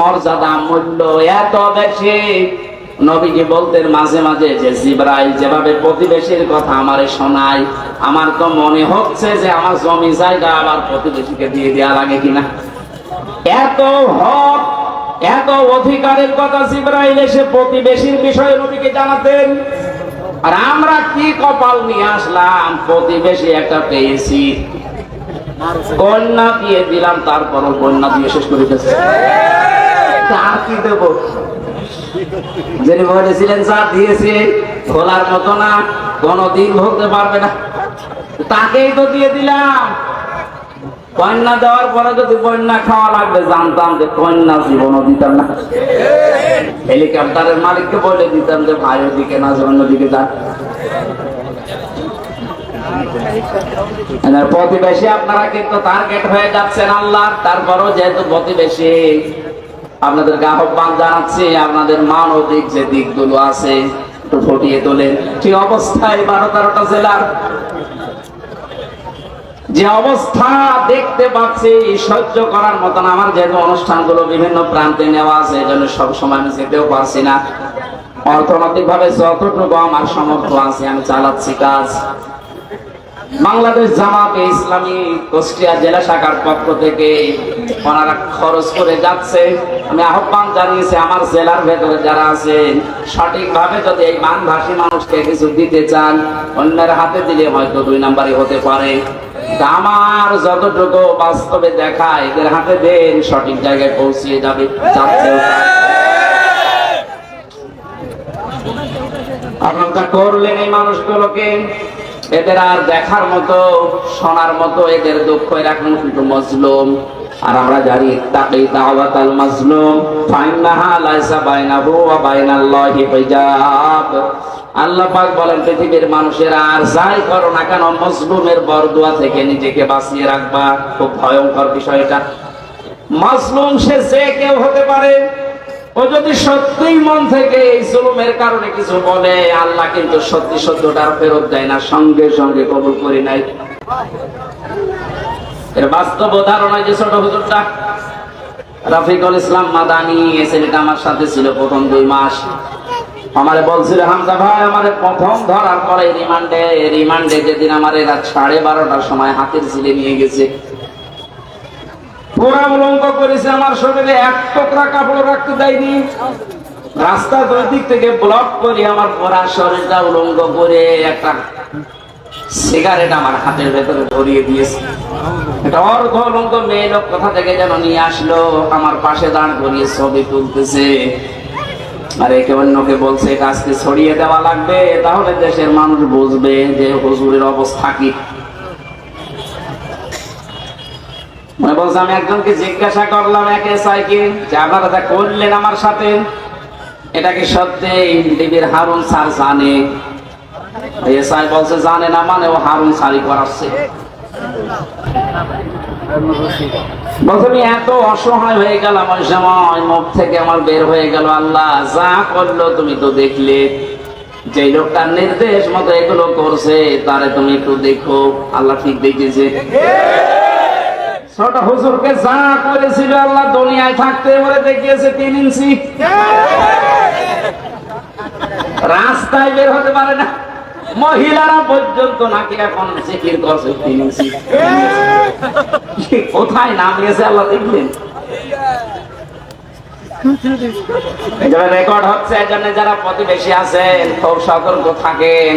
মর্যাদা মূল্য এত বেশি। নবীজি বলতেন মাঝে মাঝে যে জিব্রাইল যেভাবে প্রতিবেশীর কথা আমারে শোনায়, আমার তো মনে হচ্ছে যে আমার জমি জায়গা আবার প্রতিবেশীকে দিয়ে দেওয়া লাগে কিনা। এত হক, এত অধিকারের কথা জিব্রাইল এসে প্রতিবেশীর বিষয়ে নবীকে জানাতেন। আর আমরা কি কপাল নিয়ে আসলাম? প্রতিবেশী একটা পেয়েছি। কন্যা দিয়ে দিলাম, তারপরও কন্যা দিয়ে শেষ করে আর কি দেবো? যিনি বলেছিলেন, যা দিয়েছে, খোলার মতো না কোনদিন পারবে না। তাকেই তো দিয়ে দিলাম। কন্যা দেওয়ার পরে যদি কন্যা খাওয়া লাগবে, জানতাম যে কন্যা দিতাম না। হেলিকপ্টারের মালিককে বলে দিতাম যে, ভাই, ওদিকে না, যে অন্যদিকে যান প্রতিবেশী আপনারা কিন্তু টার্গেট হয়ে যাচ্ছেন আল্লাহ তারপরও যেহেতু প্রতিবেশী আপনাদেরকে আহ্বান জানাচ্ছি, আপনাদের মানবিক যে দিকগুলো আছে, একটু ফুটিয়ে তোলেন। কি অবস্থায় বারো তেরোটা জেলার? যে অবস্থা দেখতে পাচ্ছি, সহ্য করার মতন আমার যেহেতু অনুষ্ঠানগুলো বিভিন্ন প্রান্তে নেওয়া আছে, এই জন্য সবসময় আমি যেতেও পারছি না। অর্থনৈতিক ভাবে যতটুকু আমার সমর্থ আছে, আমি চালাচ্ছি কাজ। বাংলাদেশ জামাতে ইসলামী কুষ্টিয়া জেলা শাখার পক্ষ থেকে ওনারা খরচ করে যাচ্ছে। আমি আহ্বান জানিয়েছি আমার জেলার ভেতরে যারা আছেন, সঠিকভাবে যদি এই বানভাসী মানুষকে কিছু দিতে চান, অন্যের হাতে দিলে হয়তো দুই নাম্বারই হতে পারে। আমার যতটুকু বাস্তবে দেখা, এদের হাতে দেন, সঠিক জায়গায় পৌঁছিয়ে যাবে আপনারা করলেন এই মানুষগুলোকে। এদের আর দেখার মতো, শোনার মতো এদের দুঃখ রাখুন কিন্তু মজলুম। আর আমরা জানি তাকি দাওয়াত আল মাজলুম, ফাইন্নাহা লাইসা বাইনাহু ওয়া হিজাব। আল্লাহ পাক বলেন, পৃথিবীর মানুষের আর যাই করো না কেন, মজলুমের বরদুয়া থেকে নিজেকে বাঁচিয়ে রাখবা। খুব ভয়ঙ্কর বিষয় এটা মাজলুম সে যে কেউ হতে পারে ও যদি সত্যিই মন থেকে এই জুলুমের কারণে কিছু বলে, আল্লাহ কিন্তু সত্যি সত্যটা আর ফেরত দেয় না, সঙ্গে সঙ্গে কবুল করে নাই এর বাস্তব উদাহরণ যে ছোট হুজুরটা, রাফিকুল ইসলাম মাদানি, এই ছেলেটা আমার সাথে ছিল প্রথম দুই মাস। আমারে বলছিল, হামজা ভাই, আমারে প্রথম ধরার পরে রিমান্ডে রিমান্ডে যেদিন আমার রাত সাড়ে বারোটার সময় হাতের ছিলে নিয়ে গেছে। করেছে আমার শরীরে, এক টুকরা কাপড় রাখতে দেয়নি। রাস্তা দুই দিক থেকে ব্লক করে আমার পুরা শরীরটা উলঙ্গ করে একটা সিগারেট আমার হাতের ভেতরে ধরিয়ে দিয়েছে। এটা অর্ধ উলঙ্গ মেয়ে লোক কোথা থেকে যেন নিয়ে আসলো, আমার পাশে দাঁড় করিয়ে ছবি তুলতেছে। আর একে অন্যকে বলছে আজকে ছড়িয়ে দেওয়া লাগবে, তাহলে দেশের মানুষ বুঝবে যে হুজুরের অবস্থা কি। মনে বলছে, আমি একজনকে জিজ্ঞাসা করলাম এক এসআই কে যে, আপনারা এটা করলেন আমার সাথে, এটা কি সত্যি? ডিবির হারুন স্যার জানে। এসআই বলছে, জানে না মানে ও হারুন সারি করাচ্ছে আমি এত অসহায় হয়ে গেলাম ওই সময়, মুখ থেকে আমার বের হয়ে গেল, আল্লাহ, যা করল তুমি তো দেখলে। যে লোকটার নির্দেশ মতো এগুলো করছে, তারে তুমি একটু দেখো। আল্লাহ ঠিক দেখেছে। ছোট হুজুরকে যা করেছিল আল্লাহ দুনিয়ায় থাকতে বলে দেখিয়েছে তিন ইঞ্চি। রাস্তায় বের হতে পারে না। মহিলারা পর্যন্ত নাকি এখন করছে তিন ইঞ্চি। কোথায় নামিয়েছে আল্লাহ দেখলেন? রেকর্ড হচ্ছে, এই জন্য যারা প্রতিবেশী আছেন খুব সতর্ক থাকেন।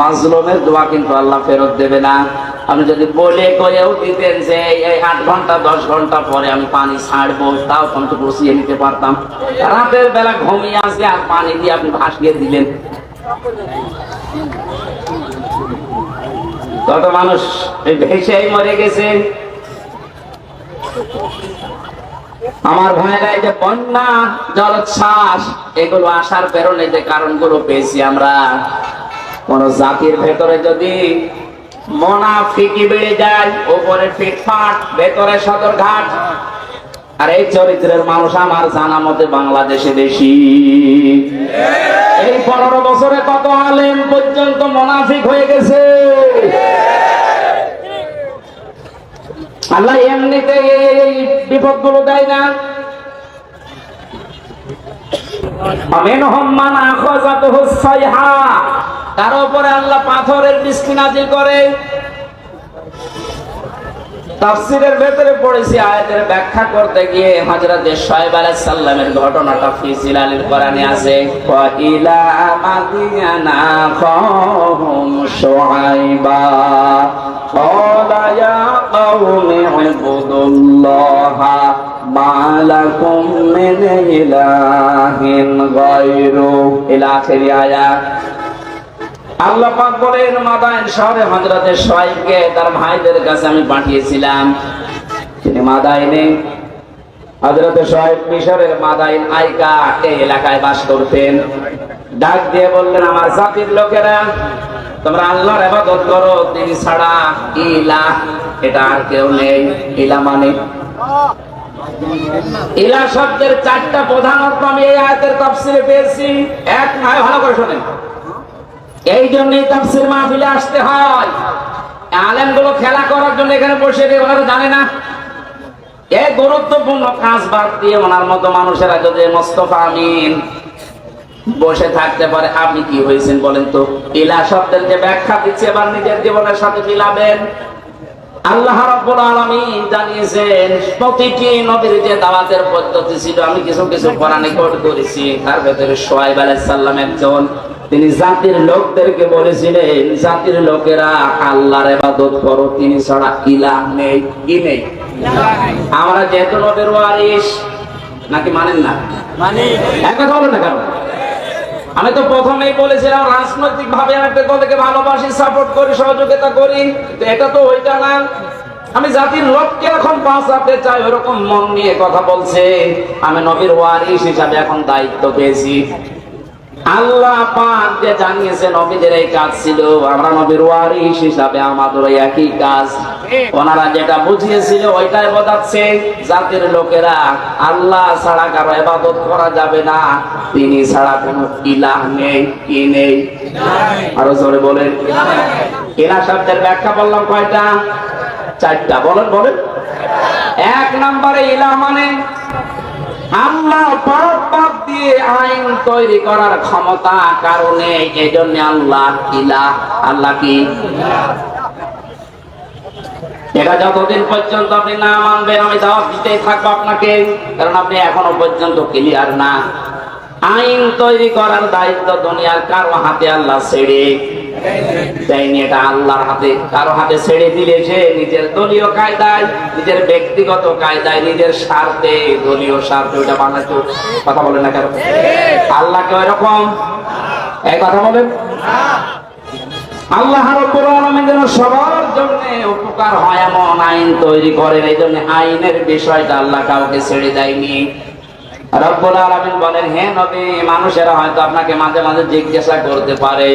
মাজলুমের দোয়া কিন্তু আল্লাহ ফেরত দেবে না। আমি যদি বলে করেও দিতেন যে, এই আট ঘণ্টা, দশ ঘণ্টা পরে আমি পানি ছাড়বো, তাও কিন্তু বসিয়ে নিতে পারতাম। রাতের বেলা ঘুমিয়ে আসে আর পানি দিয়ে আপনি ভাসিয়ে দিলেন। কত মানুষ ভেসেই মরে গেছে। আমার ভাইরা এই যে বন্যা, জলোচ্ছ্বাস, এগুলো আসার পেরনে যে কারণগুলো পেয়েছি আমরা। কোন জাতির ভেতরে যদি মোনাফিকি বেড়ে যায় উপরে ফিটফাট ভেতরে সদরঘাট। আর এই চরিত্রের মানুষ আমার জানা মতে বাংলাদেশে বেশি। এই পনেরো বছরে কত আলেম পর্যন্ত মোনাফিক হয়ে গেছে? আল্লাহ এমনিতে এই বিপদগুলো দেয় না। আমিনহুম মান আখাযাতুহু সাইহা। তার উপরে আল্লাহ পাথরের বৃষ্টি নাজিল করে। তাফসিরের ভেতরে পড়েছি, আয়াতের ব্যাখ্যা করতে গিয়ে হযরত শুআয়ব আলাইহিস সালামের ঘটনাটা ফি জিলালিল কোরআনে আছে। মাদিয়ানা ক্বালা ইয়া কওমি মিন ইলাহিন গায়রু। ইলা আখির আয়াত। আল্লাহ পাক বলেন শহরে হযরতে শুআইবকে তার ভাইদের কাছে আমি পাঠিয়েছিলাম। তিনি মাদাইনে, হযরতে শুআইব মিশরের আইকা এলাকায় বাস করতেন। ডাক দিয়ে বললেন, আমার জাতির লোকেরা, তোমরা আল্লাহর ইবাদত করো তিনি ছাড়া এটা আর কেউ নেই। ইলা মানে? ইলা শব্দের চারটা প্রধান অর্থ আমি এই আয়াতের তাফসিরে পেয়েছি। এক নয় ভালো করে এই জন্যই তাফসির মাহফিলে আসতে হয়। আলেমগুলো খেলা করার জন্য এখানে বসে রে ওনারা জানে না। এই গুরুত্বপূর্ণ কাজ বাদ দিয়ে ওনার মতো মানুষেরা যদি মোস্তফা আমিন বসে থাকতে পারে, আপনি কি হয়েছেন বলেন তো? ইলা শব্দের যে ব্যাখ্যা দিচ্ছে এবার নিজের জীবনের সাথে মিলাবেন? আল্লাহ রাব্বুল আলামিন জানিয়েছেন, প্রতিটি নবীর যে দাওয়াতের পদ্ধতি ছিল, আমি কিছু কিছু কোরআনে কোট করেছি। তার ভেতরে সোহাইব আলাইহিস সালাম একজন তিনি জাতির লোকদেরকে বলেছিলেন জাতির লোকেরা আল্লাহর ইবাদত করো তিনি ছাড়া ইলাহ নেই কি নেই? আমরা যেহেতু নবীর ওয়ারিস নাকি মানেন না? মানে। কথা বলেন না কেন? আমি তো প্রথমেই বলেছিলাম রাজনৈতিক ভাবে আমি দলকে ভালোবাসি সাপোর্ট করি সহযোগিতা করি এটা তো ওইটা না। আমি জাতির লোককে এখন বাঁচাতে চাই ওরকম মন নিয়ে কথা বলছে। আমি নবীর ওয়ারিস হিসাবে এখন দায়িত্ব পেয়েছি। আল্লাহ পাক যে জানিয়েছে নবীদের এই কাজ ছিল, আমরা নবীর ওয়ারিস হিসাবে আমাদের একই কাজ। ওনারা যেটা বুঝিয়েছিল ওইটাই বোঝাচ্ছে, জাতির লোকেরা আল্লাহ ছাড়া কারও ইবাদত করা যাবে না, তিনি ছাড়া কোনো ইলাহ নেই, কি নেই? আরও জোরে বলেন। ইলা শব্দের ব্যাখ্যা বললাম কয়টা? চারটা। বলেন বলেন। এক নম্বরে ইলাহ মানে? আল্লাহ বাদ দিয়ে আইন তৈরি করার ক্ষমতা কারণে এজন্য জন্য আল্লাহ ইলাহ। আল্লাহ কি? এটা যতদিন পর্যন্ত আপনি না মানবেন, আমি দাওয়াত দিতেই থাকব আপনাকে, কারণ আপনি এখনও পর্যন্ত ক্লিয়ার না। আইন তৈরি করার দায়িত্ব দুনিয়ার কারও হাতে আল্লাহ ছেড়ে আল্লাহর হাতে। কারও হাতে ছেড়ে দিলে সে নিজের দলীয় কায়দায়, নিজের ব্যক্তিগত কায়দায়, নিজের স্বার্থে দলীয় স্বার্থে কথা বলেন না কেন? এই কথা বলেন। সবার জন্য উপকার হয় এমন আইন তৈরি করেন এই জন্য আইনের বিষয়টা আল্লাহ কাউকে ছেড়ে দেয়নি। রব্বুল আলামিন বলেন, হে নবী, মানুষেরা হয়তো আপনাকে মাঝে মাঝে জিজ্ঞাসা করতে পারে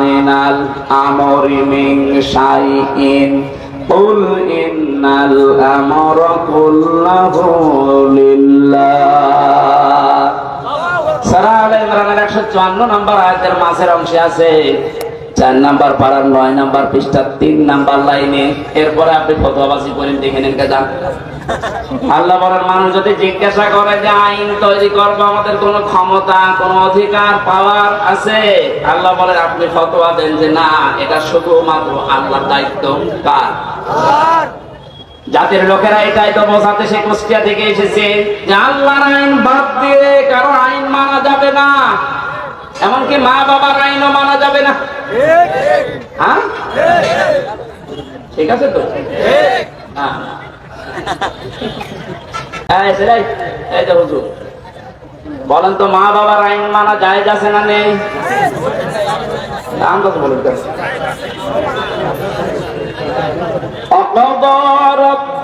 মিনাল আমরি মিন শাইইন? কুল ইন্নাল আমর কুল্লাহু লিল্লাহ। সারা ইমরানের 154 নম্বর আয়াতের মাঝের অংশে আছে, চার নাম্বার পাড়ার নয় নাম্বার পৃষ্ঠা তিন নাম্বার লাইনে। এরপরে আপনি ফতোয়াবাজি করেন, দেখে নেন, কে আল্লাহ বলেন, মানুষ যদি জিজ্ঞাসা করে যে আইন তৈরি করব, আমাদের ক্ষমতা অধিকার পাওয়ার আছে? আল্লাহ আপনি ফতোয়া দেন যে না, এটা শুধুমাত্র আল্লাহর দায়িত্ব কার জাতির লোকেরা এটাই তো বোঝাতে সে কুষ্টিয়া থেকে এসেছে যে আল্লাহর আইন বাদ দিয়ে কারও আইন মানা যাবে না। এমনকি মা বাবার আইনও মানা যাবে না। হ্যাঁ? ঠিক আছে তো? হ্যাঁ। এই সেটাই, এই যে হুজুর। বলেন তো মা বাবার আইন মানা যায় আছে না নেই নাম বলুন?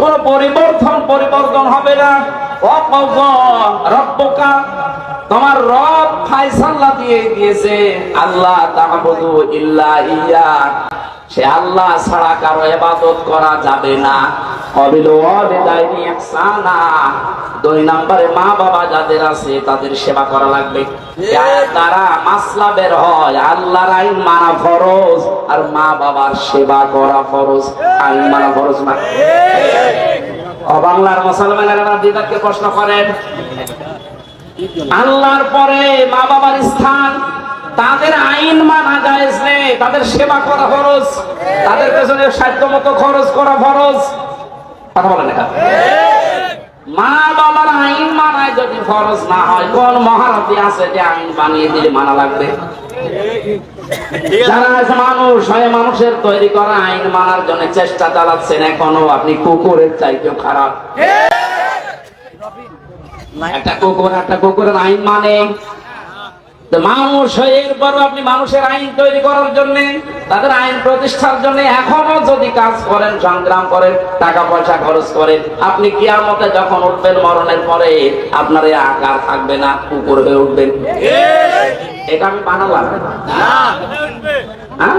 কোন পরিবর্তন পরিবর্তন হবে না। তোমার রব দিয়ে দিয়েছে। আল্লাহ ইয়া। সে আল্লাহ ছাড়া কারও ইবাদত করা যাবে না। দুই নম্বরে মা বাবা যাদের আছে, তাদের সেবা করা লাগবে। বের হয়, আল্লাহর আইন মানা ফরজ, আর মা বাবার সেবা করা ফরজ। আইন মানা ফরজ না। অবাংলার মুসলমানেরা দিদাকে প্রশ্ন করেন, আল্লাহর পরে মা বাবার স্থান তাদের আইন মানা জায়েজ নেই তাদের সেবা করা ফরজ তাদের পেছনে সাধ্য মতো খরচ করা ফরজ। কথা বলেন এখানে মা বাবার আইন মানায় যদি ফরজ না হয় কোন মহারতি আছে যে আইন বানিয়ে দিলে মানা লাগবে? যারা মানুষ হয়ে মানুষের তৈরি করা আইন মানার জন্য চেষ্টা চালাচ্ছেন এখনও আপনি কুকুরের চাইতেও খারাপ। একটা কুকুর একটা কুকুরের আইন মানে মানুষ হয়ে এরপর আপনি মানুষের আইন তৈরি করার জন্য তাদের আইন প্রতিষ্ঠার জন্য এখনও যদি কাজ করেন সংগ্রাম করেন টাকা পয়সা খরচ করেন আপনি কিয়ামতে যখন উঠবেন মরণের পরে আপনার এই আকার থাকবে না কুকুর হয়ে উঠবেন এটা আমি বানালাম। হ্যাঁ?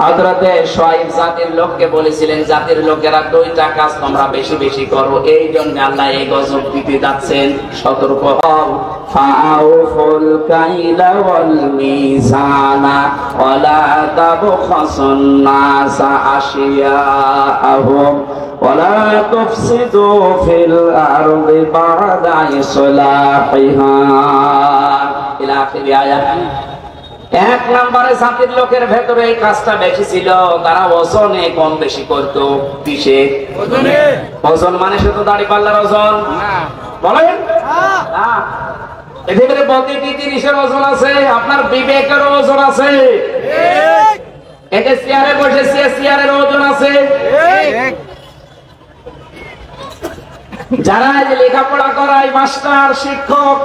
হযরতে শোয়েব জাতির লোককে বলেছিলেন, জাতির লোকেরা দুইটা কাজ তোমরা বেশি বেশি করো। এই জন্য আল্লাহ এই গজব দিতে যাচ্ছেন। সতর্ক হও। ফাউফুল কাইলা ওয়াল মিজানা ওয়ালা তাবখাসুন নাসা আশিয়াআহুম ওয়ালা তুফসিদু ফিল আরদি বা'দা ইসলাহিহা। ইলা আখিরি আয়াত এক নম্বরে জাতির লোকের ভেতরে এই কাজটা বেশি ছিল তারা ওজনে কম বেশি করত। কিসে? ওজন। মানে শুধু দাড়ি পাল্লার ওজন? বলেন। পৃথিবীর প্রতিটি জিনিসের ওজন আছে আপনার বিবেকের ওজন আছে। এতে চেয়ারে চেয়ারের ওজন আছে। যারা লেখাপড়া করায় মাস্টার শিক্ষক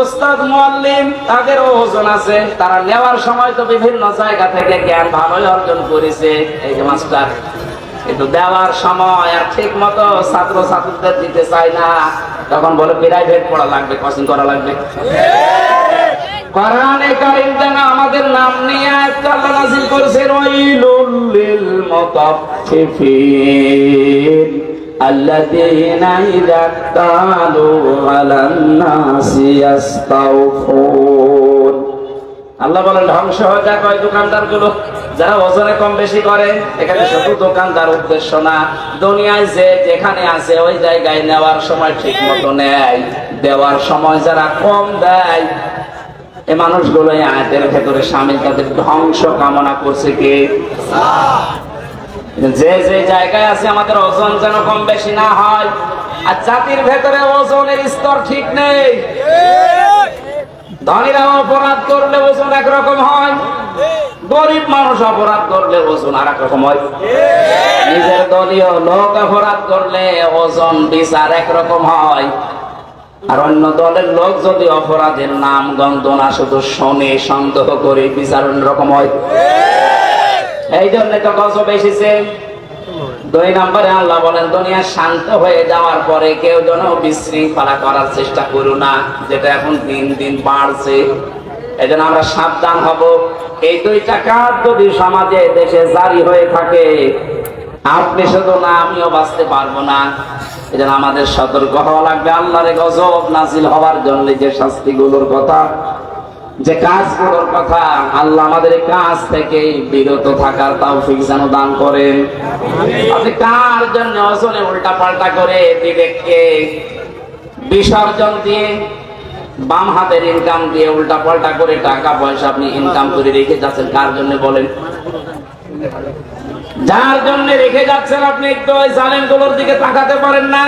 ওস্তাদ মুআল্লিম তাদের ওজন আছে, তারা নেওয়ার সময় তো বিভিন্ন জায়গা থেকে জ্ঞান ভালোই অর্জন করেছে। এই যে মাস্টার, কিন্তু দেওয়ার সময় আর ঠিক মতো ছাত্র ছাত্রীদের দিতে চায় না। তখন বলে প্রাইভেট পড়া লাগবে কোচিং করা লাগবে। কোরআনে কারীম যেন আমাদের নাম নিয়ে আয়াত আল্লাহ নাযিল করেছেন ওয়াইলুল লিল মুতাফফিফিন। الذين إذا اكتالوا على الناس يستوفون আল্লাহ বলেন ধ্বংস হয়ে যাক ওই দোকানদার গুলো যারা ওজনে কম বেশি করে এখানে শুধু দোকানদার উদ্দেশ্য না দুনিয়ায় যে যেখানে আছে ওই জায়গায় নেওয়ার সময় ঠিক মতো নেয় দেওয়ার সময় যারা কম দেয় এই মানুষগুলো এই আয়াতের ভেতরে সামিল তাদের ধ্বংস কামনা করছে কে যে যে জায়গায় আছে, আমাদের ওজন যেন কম বেশি না হয়। আর জাতির ভেতরে ওজনের স্তর ঠিক নেই। ধনীরা অপরাধ করলে ওজন একরকম হয়, গরিব মানুষ অপরাধ করলে ওজন আর রকম হয়। নিজের দলীয় লোক অপরাধ করলে ওজন বিচার একরকম হয়। আর অন্য দলের লোক যদি অপরাধের নাম, গন্ধ না, শুধু শোনে, সন্দেহ করে বিচার অন্যরকম হয়। এই জন্য তো গজব এসেছে। দুই নম্বরে আল্লাহ বলেন, দুনিয়া শান্ত হয়ে যাওয়ার পরে কেউ যেন বিশৃঙ্খলা করার চেষ্টা করো না, যেটা এখন দিন দিন বাড়ছে। এই জন্য আমরা সাবধান হব। এই দুইটা কাজ যদি সমাজে, দেশে জারি হয়ে থাকে, আপনি শুধু না, আমিও বাঁচতে পারব না। এই জন্য আমাদের সতর্ক হওয়া লাগবে। আল্লাহরে গজব নাজিল হওয়ার জন্য যে শাস্তিগুলোর কথা যে কাজগুলোর কথা, আল্লাহ আমাদের কাজ থেকে বিরত থাকার তাও যেন দান করেন। আপনি কার জন্য অজনে উল্টা পাল্টা করে বিবেককে বিসর্জন দিয়ে বাম হাতের ইনকাম দিয়ে উল্টা পাল্টা করে টাকা পয়সা আপনি ইনকাম করে রেখে যাচ্ছেন? কার জন্য বলেন? যার জন্য রেখে যাচ্ছেন আপনি একটু ওই জালেমগুলোর দিকে তাকাতে পারেন না।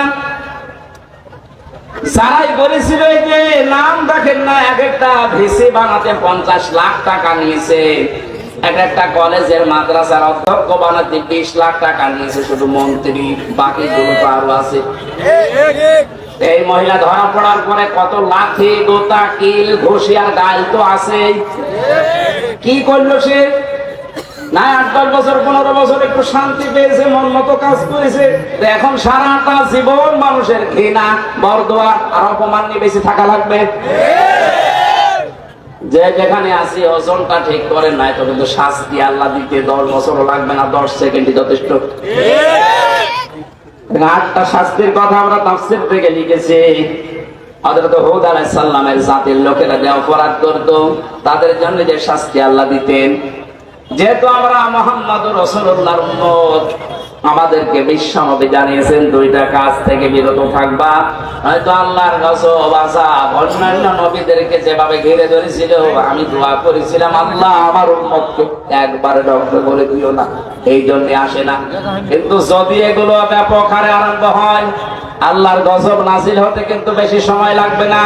যারাই বলেছিল যে, নাম দেখেন না, এক একটা ভিসি বানাতে পঞ্চাশ লাখ টাকা নিয়েছে। এক একটা কলেজের মাদ্রাসার অধ্যক্ষ বানাতে বিশ লাখ টাকা নিয়েছে, শুধু মন্ত্রী, বাকি আরও আছে। এই মহিলা ধরা পড়ার পরে কত লাঠি গোতা কিল, ঘষি আর গাল তো আছে কি করল সে? না, আট, দশ বছর, পনেরো বছর একটু শান্তি পেয়েছে, মন মতো কাজ করেছে। এখন সারাটা জীবন মানুষের ঘৃণা বরদোয়া আর অপমান নিয়ে বেশি থাকা লাগবে। যে যেখানে আছি, ওজনটা ঠিক করেন নাই তো কিন্তু শাস্তি আল্লাহ দিতে দশ বছরও লাগবে না, দশ সেকেন্ডই যথেষ্ট। আটটা শাস্তির কথা আমরা তাফসির থেকে লিখেছি। হযরত হুদ আলাইহিস সালামের জাতির লোকেরা যে অপরাধ করত, তাদের জন্য যে শাস্তি আল্লাহ দিতেন যেহেতু আমরা মোহাম্মদ রসুল্লাহর উম্মত, আমাদেরকে বিশ্বনবী জানিয়েছেন দুইটা কাজ থেকে বিরত থাকবা। হয়তো আল্লাহর অন্যান্য নবীদেরকে যেভাবে ঘিরে ধরেছিল, আমি দোয়া করেছিলাম, আল্লাহ আমার উম্মতকে একবারে ধ্বংস করে দিও না। এই জন্য আসে না। কিন্তু যদি এগুলো ব্যাপক হারে আরম্ভ হয়, আল্লাহর গজব নাজিল হতে কিন্তু বেশি সময় লাগবে না।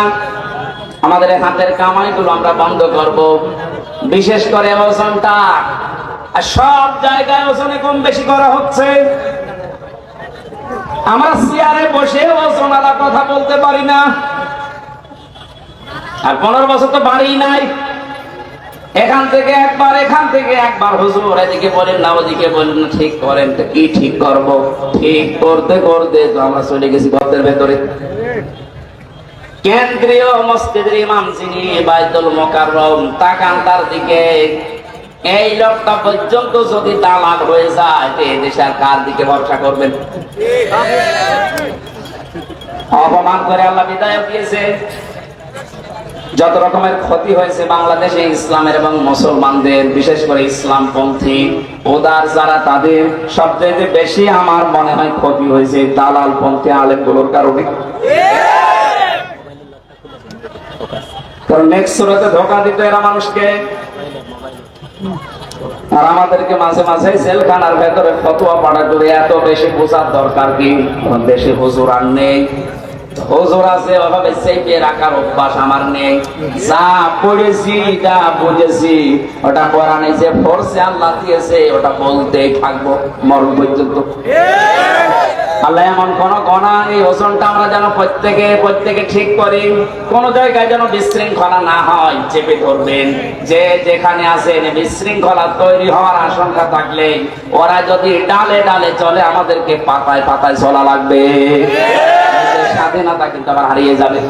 আমাদের হাতের কামাইগুলো আমরা বন্ধ করব। বিশেষ করে ওজনটা আর সব জায়গায় ওজনে কম বেশি করা হচ্ছে। আমরা চেয়ারে বসে ওজন আলা কথা বলতে পারি না। আর পনেরো বছর তো বাড়ি নাই। এখান থেকে একবার, এখান থেকে একবার। হুজুর, এদিকে বলেন না, ওদিকে বলেন না, ঠিক করেন তো কি ঠিক করব? ঠিক করতে করতে তো আমরা চলে গেছি গর্তের ভেতরে। কেন্দ্রীয় মসজিদের ইমাম যিনি বাইতুল মোকাররম, তাকান তার দিকে। এই লোকটা পর্যন্ত যদি দালাল হয়ে যায় এই দেশে আর কার দিকে ভরসা করবেন? অপমান করে আল্লাহ বিদায় দিয়েছে। যত রকমের ক্ষতি হয়েছে বাংলাদেশে ইসলামের এবং মুসলমানদের, বিশেষ করে ইসলাম পন্থী ওদার যারা তাদের, সবচেয়ে বেশি আমার মনে হয় ক্ষতি হয়েছে দালাল পন্থী আলেমগুলোর কারণে। ধোকা দিত এরা মানুষকে? আর আমাদেরকে মাঝে মাঝে ভেতরে এত বেশি বোঝার দরকার কি? দেশে হুজুর আর নেই। আছে রাখার অভ্যাস আমার নেই। যা যা বুঝেছি, ওটা আল্লাহ দিয়েছে, ওটা বলতেই থাকব, মরণ পর্যন্ত। আল্লাহ এমন কোন গণা এই ওজনটা আমরা যেন প্রত্যেকে প্রত্যেকে ঠিক করি। কোন জায়গায় যেন বিশৃঙ্খলা না হয়, চেপে ধরবেন। যে যেখানে আছেন বিশৃঙ্খলা তৈরি হওয়ার আশঙ্কা থাকলে ওরা যদি ডালে ডালে চলে, আমাদেরকে পাতায় পাতায় চলা লাগবে। স্বাধীনতা কিন্তু আবার হারিয়ে যাবে।